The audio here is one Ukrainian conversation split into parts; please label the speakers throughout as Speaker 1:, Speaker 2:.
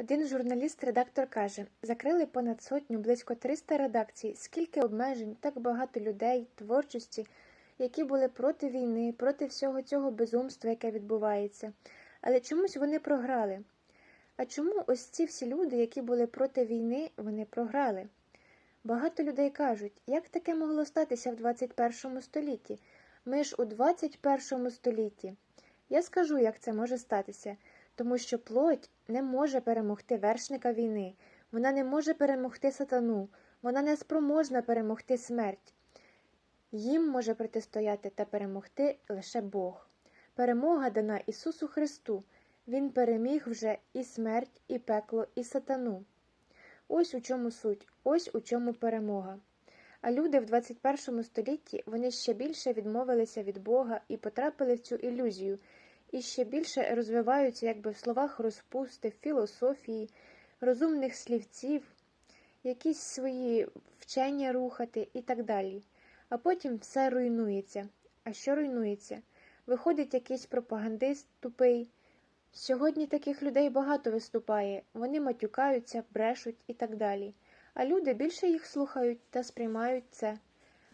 Speaker 1: Один журналіст-редактор каже: закрили понад сотню, близько 300 редакцій, скільки обмежень, так багато людей, творчості, які були проти війни, проти всього цього безумства, яке відбувається. Але чомусь вони програли. А чому ось ці всі люди, які були проти війни, вони програли? Багато людей кажуть, як таке могло статися в 21 столітті? Ми ж у 21 столітті. Я скажу, як це може статися, тому що плоть не може перемогти вершника війни, вона не може перемогти сатану, вона не спроможна перемогти смерть. Їм може протистояти та перемогти лише Бог. Перемога дана Ісусу Христу. Він переміг вже і смерть, і пекло, і сатану. Ось у чому суть, ось у чому перемога. А люди в 21 столітті вони ще більше відмовилися від Бога і потрапили в цю ілюзію, і ще більше розвиваються якби в словах розпусти, філософії, розумних слівців, якісь свої вчення рухати і так далі. А потім все руйнується. А що руйнується? Виходить якийсь пропагандист тупий. Сьогодні таких людей багато виступає, вони матюкаються, брешуть і так далі. А люди більше їх слухають та сприймають це,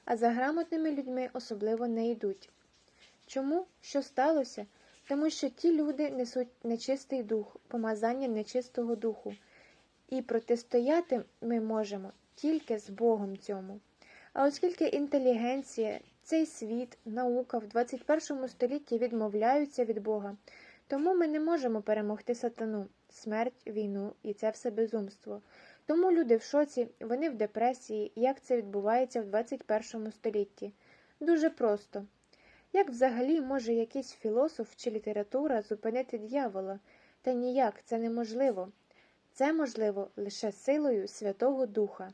Speaker 1: а за грамотними людьми особливо не йдуть. Чому? Що сталося? Тому що ті люди несуть нечистий дух, помазання нечистого духу, і протистояти ми можемо тільки з Богом цьому. А оскільки інтелігенція, цей світ, наука в 21 столітті відмовляються від Бога, тому ми не можемо перемогти сатану, смерть, війну і це все безумство. Тому люди в шоці, вони в депресії, як це відбувається в 21 столітті. Дуже просто. Як взагалі може якийсь філософ чи література зупинити дьявола? Та ніяк це неможливо. Це можливо лише силою Святого Духа.